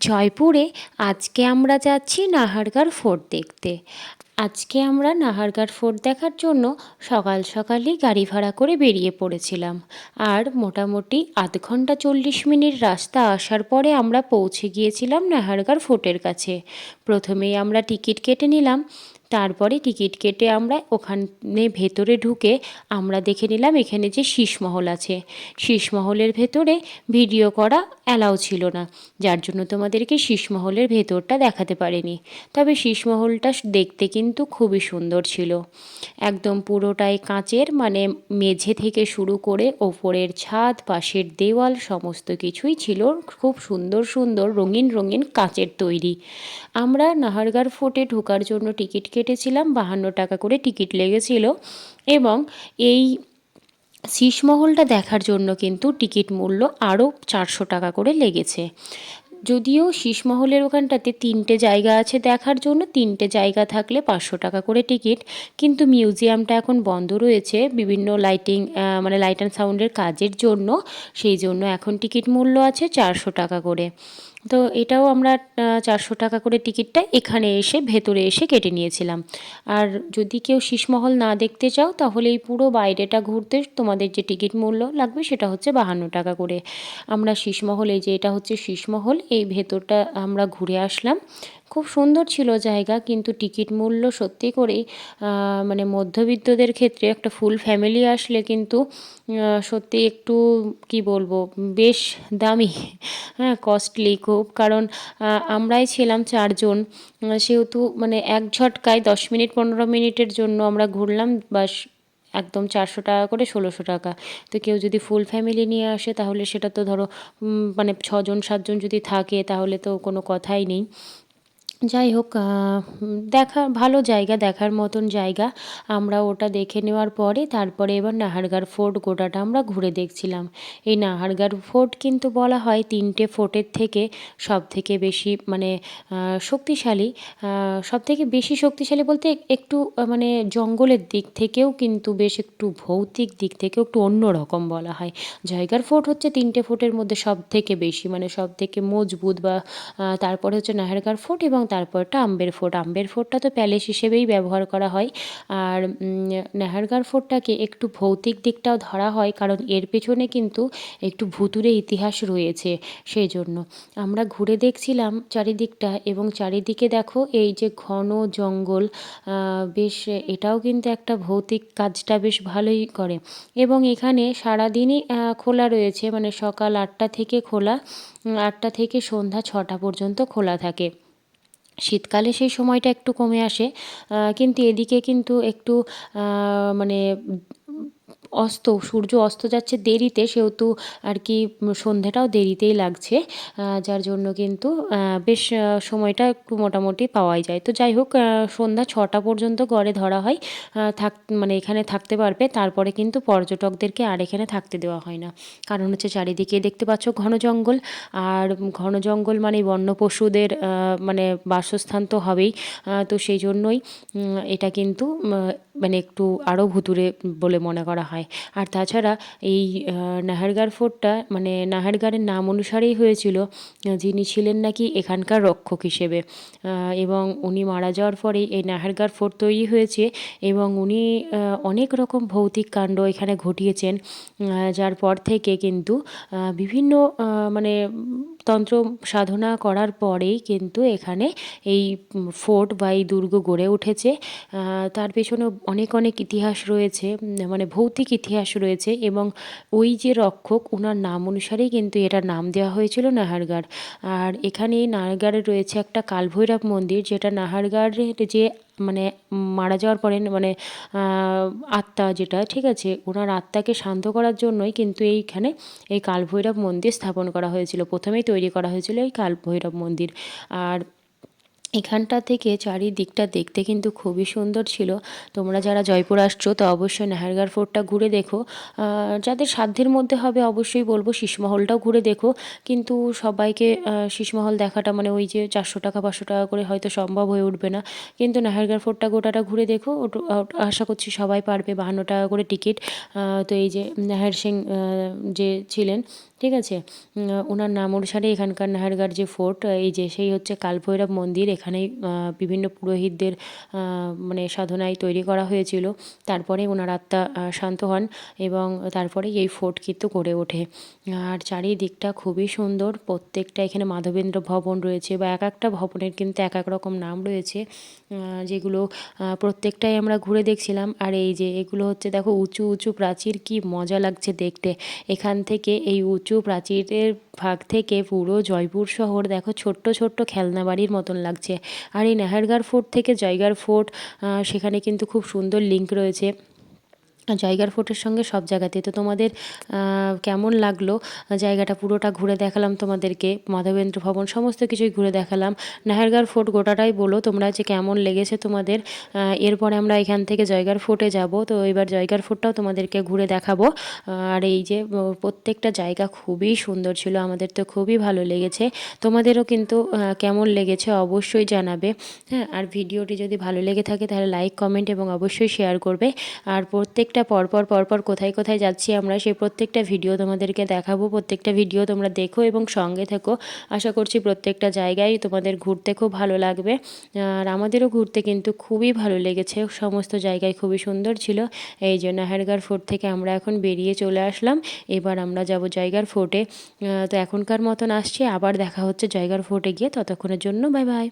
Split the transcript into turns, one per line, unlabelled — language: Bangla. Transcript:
জয়পুরে আজকে আমরা যাচ্ছি নাহারগার ফোর্ট দেখতে। আজকে আমরা নাহারগার ফোর্ট দেখার জন্য সকাল সকালই গাড়ি ভাড়া করে বেরিয়ে পড়েছিলাম। আর মোটামুটি আধ ঘণ্টা চল্লিশ মিনিট রাস্তা আসার পরে আমরা পৌঁছে গিয়েছিলাম নাহারগার ফোর্টের কাছে। প্রথমেই আমরা টিকিট কেটে নিলাম তারপরে টিকিট কেটে আমরা ওখানে ভেতরে ঢুকে আমরা দেখে নিলাম এখানে যে শীষমহল আছে। শীষমহলের ভেতরে ভিডিও করা অ্যালাউ ছিল না, যার জন্য তোমাদেরকে শীষমহলের ভেতরটা দেখাতে পারিনি। তবে শীষমহলটা দেখতে কিন্তু খুবই সুন্দর ছিল। একদম পুরোটাই কাঁচের মানে মেঝে থেকে শুরু করে ওপরের ছাদ, পাশের দেওয়াল, সমস্ত কিছুই ছিল খুব সুন্দর সুন্দর রঙিন রঙিন কাঁচের তৈরি। আমরা নাহারগড় ফোর্টে ঢোকার জন্য টিকিট কেটেছিলাম, বাহান্ন টাকা করে টিকিট লেগেছিল এবং এই শীষমহলটা দেখার জন্য কিন্তু টিকিট মূল্য আরও চারশো টাকা করে লেগেছে। যদিও শীষমহলের ওখানটাতে তিনটে জায়গা আছে দেখার জন্য, তিনটে জায়গা থাকলে পাঁচশো টাকা করে টিকিট। কিন্তু মিউজিয়ামটা এখন বন্ধ রয়েছে বিভিন্ন লাইটিং মানে লাইট অ্যান্ড সাউন্ডের কাজের জন্য। সেই জন্য এখন টিকিট মূল্য আছে চারশো টাকা করে। তো এটাও আমরা চারশো টাকা করে টিকিটটা এখানে এসে, ভেতরে এসে কেটে নিয়েছিলাম। আর যদি কেউ শীষমহল না দেখতে চাও, তাহলে এই পুরো বাইরেটা ঘুরতে তোমাদের যে টিকিট মূল্য লাগবে সেটা হচ্ছে বাহান্ন টাকা করে। আমরা শীষমহল যে এটা হচ্ছে শীষমহল এই ভেতরটা আমরা ঘুরে আসলাম। খুব সুন্দর ছিল জায়গা, কিন্তু টিকিট মূল্য সত্যি করেই মানে মধ্যবিত্তদের ক্ষেত্রে একটা ফুল ফ্যামিলি আসলে কিন্তু সত্যি একটু, কি বলব, বেশ দামি হ্যাঁ কস্টলি খুব। কারণ আমরাই ছিলাম চারজন সেহেতু মানে এক ঝটকায় দশ মিনিট, পনেরো মিনিটের জন্য আমরা ঘুরলাম, বাস একদম চারশো টাকা করে ষোলোশো টাকা। তো কেউ যদি ফুল ফ্যামিলি নিয়ে আসে, তাহলে সেটা তো ধরো মানে ছজন, সাতজন যদি থাকে, তাহলে তো কোনো কথাই নেই। যাই হোক দেখা, ভালো জায়গা দেখার মতন জায়গা। আমরা ওটা দেখে নেওয়ার পরে তারপরে এবার নাহারগড় ফোর্ট গোটাটা আমরা ঘুরে দেখছিলাম। এই নাহারগড় ফোর্ট কিন্তু বলা হয় তিনটে ফোর্টের থেকে সব থেকে বেশি মানে শক্তিশালী। সব থেকে বেশি শক্তিশালী বলতে একটু মানে জঙ্গলের দিক থেকেও কিন্তু বেশ একটু ভৌতিক দিক থেকেও একটু অন্য রকম বলা হয়। জয়গড় ফোর্ট হচ্ছে তিনটে ফোর্টের মধ্যে সব থেকে বেশি মানে সব থেকে মজবুত বা তারপরে হচ্ছে নাহারগড় ফোর্ট এবং তারপরটা আম্বের ফোর্ট আম্বের ফোর্টটা তো প্যালেস হিসেবেই ব্যবহার করা হয়। আর নাহারগড় ফোর্টটাকে একটু ভৌতিক দিকটাও ধরা হয়, কারণ এর পেছনে কিন্তু একটু ভুতুরে ইতিহাস রয়েছে সেই জন্য আমরা ঘুরে দেখছিলাম চারিদিকটা এবং চারিদিকে দেখো এই যে ঘন জঙ্গল বেশ এটাও কিন্তু একটা ভৌতিক কাজটা বেশ ভালোই করে। এবং এখানে সারাদিনই খোলা রয়েছে মানে সকাল আটটা থেকে খোলা আটটা থেকে সন্ধ্যা ছটা পর্যন্ত খোলা থাকে। শীতকালে সেই সময়টা একটু কমে আসে কিন্তু এদিকে কিন্তু একটু মানে অস্ত, সূর্য অস্ত যাচ্ছে দেরিতে, সেহেতু আর কি সন্ধেটাও দেরিতেই লাগছে যার জন্য কিন্তু বেশ সময়টা একটু মোটামুটি পাওয়াই যায়। তো যাই হোক সন্ধ্যা ছটা পর্যন্ত গড়ে ধরা হয় থাক মানে এখানে থাকতে পারবে, তারপরে কিন্তু পর্যটকদেরকে আর এখানে থাকতে দেওয়া হয় না। কারণ হচ্ছে চারিদিকে দেখতে পাচ্ছ ঘন জঙ্গল, আর ঘন জঙ্গল মানে বন্য পশুদের মানে বাসস্থান তো হবেই তো সেই জন্যই এটা কিন্তু মানে একটু আরও ভুতুরে বলে মনে করা হয়। আর তাছাড়া এই নাহারগার ফোর্টটা মানে নাহারগারের নাম অনুসারেই হয়েছিল যিনি ছিলেন নাকি এখানকার রক্ষক হিসেবে। এবং উনি মারা যাওয়ার পরেই এই নাহারগার ফোর্ট তৈরি হয়েছে এবং উনি অনেক রকম ভৌতিক কাণ্ড এখানে ঘটিয়েছেন যার পর থেকে কিন্তু বিভিন্ন মানে তন্ত্র সাধনা করার পরেই কিন্তু এখানে এই ফোর্ট বা এই দুর্গ গড়ে উঠেছে। তার পেছনে অনেক অনেক ইতিহাস রয়েছে মানে ভৌতিক ইতিহাস রয়েছে এবং ওই যে রক্ষক ওনার নাম অনুসারেই কিন্তু এটার নাম দেওয়া হয়েছিল নাহারগাড়। আর এখানে নাহারগড়ে রয়েছে একটা কালভৈরব মন্দির, যেটা নাহারগাড়ের যে মানে মারা যাওয়ার পরে মানে আত্মা যেটা, ঠিক আছে, ওনার আত্মাকে শান্ত করার জন্যই কিন্তু এইখানে এই কালভৈরব মন্দির স্থাপন করা হয়েছিল। প্রথমেই তৈরি করা হয়েছিল এই কালভৈরব মন্দির। আর এখানটা থেকে চারিদিকটা দেখতে কিন্তু খুবই সুন্দর ছিল। তোমরা যারা জয়পুর আসছো, তো অবশ্যই নাহারগড় ফোর্টটা ঘুরে দেখো। যাদের সাধ্যের মধ্যে হবে অবশ্যই বলব শীষমহলটাও ঘুরে দেখো। কিন্তু সবাইকে শীষমহল দেখাটা মানে ওই যে চারশো টাকা, পাঁচশো টাকা করে হয়তো সম্ভব হয়ে উঠবে না। কিন্তু নাহারগড় ফোর্টটা গোটাটা ঘুরে দেখো। আশা করছি সবাই পারবে বাহান্ন টাকা করে টিকিট। তো এই যে নাহার সিং যে ছিলেন, ঠিক আছে? ওনার নাম অনুসারে এখানকার নাহারগড় যে ফোর্ট, এই যে সেই হচ্ছে কালভৈরব মন্দির। এখানেই বিভিন্ন পুরোহিতদের মানে সাধনায় তৈরি করা হয়েছিল। তারপরে ওনার আত্মা শান্ত হন এবং তারপরে এই ফোর্ট কিন্তু গড়ে ওঠে। আর চারিদিকটা খুবই সুন্দর। প্রত্যেকটা এখানে মাধবেন্দ্র ভবন রয়েছে বা এক একটা ভবনের কিন্তু এক এক রকম নাম রয়েছে যেগুলো প্রত্যেকটাই আমরা ঘুরে দেখছিলাম। আর এই যে এগুলো হচ্ছে, দেখো, উঁচু উঁচু প্রাচীর, কি মজা লাগছে দেখতে। এখান থেকে এই উঁচু প্রাচীরের ভাগ থেকে পুরো জয়পুর শহর দেখো, ছোট্ট ছোট্ট খেলনা বাড়ির মতন লাগছে। আর এই নাহারগড় ফোর্ট থেকে জয়গড় ফোর্ট সেখানে কিন্তু খুব সুন্দর লিঙ্ক রয়েছে। জয়গড় ফোর্টের সঙ্গে সব জায়গাতে তো তোমাদের কেমন লাগল? জায়গাটা পুরোটা ঘুরে দেখালাম তোমাদেরকে, মাধবেন্দ্র ভবন সমস্ত কিছুই ঘুরে দেখালাম। নাহারগড় ফোর্ট গোটাটাই বলো তোমরা যে কেমন লেগেছে তোমাদের। এরপরে আমরা এখান থেকে জয়গার ফোর্টে যাব। তো এবার জয়গার ফোর্টটাও তোমাদেরকে ঘুরে দেখাবো। আর এই যে প্রত্যেকটা জায়গা খুবই সুন্দর ছিল, আমাদের তো খুবই ভালো লেগেছে। তোমাদেরও কিন্তু কেমন লেগেছে অবশ্যই জানাবে। হ্যাঁ আর ভিডিওটি যদি ভালো লেগে থাকে তাহলে লাইক, কমেন্ট এবং অবশ্যই শেয়ার করবে। আর প্রত্যেক প্রত্যেকটা পরপর পরপর কোথায় কোথায় যাচ্ছি আমরা, সেই প্রত্যেকটা ভিডিও তোমাদেরকে দেখাবো, প্রত্যেকটা ভিডিও তোমরা দেখো এবং সঙ্গে থেকো। আশা করছি প্রত্যেকটা জায়গায় তোমাদের ঘুরতে খুব ভালো লাগবে। আর আমাদেরও ঘুরতে কিন্তু খুবই ভালো লেগেছে, সমস্ত জায়গায় খুবই সুন্দর ছিল। এই জন্য নাহারগড় ফোর্ট থেকে আমরা এখন বেরিয়ে চলে আসলাম। এবার আমরা যাব জায়গার ফোর্টে। তো এখনকার মতন আসছি, আবার দেখা হচ্ছে জয়গার ফোর্টে গিয়ে। ততক্ষণের জন্য বাই বাই।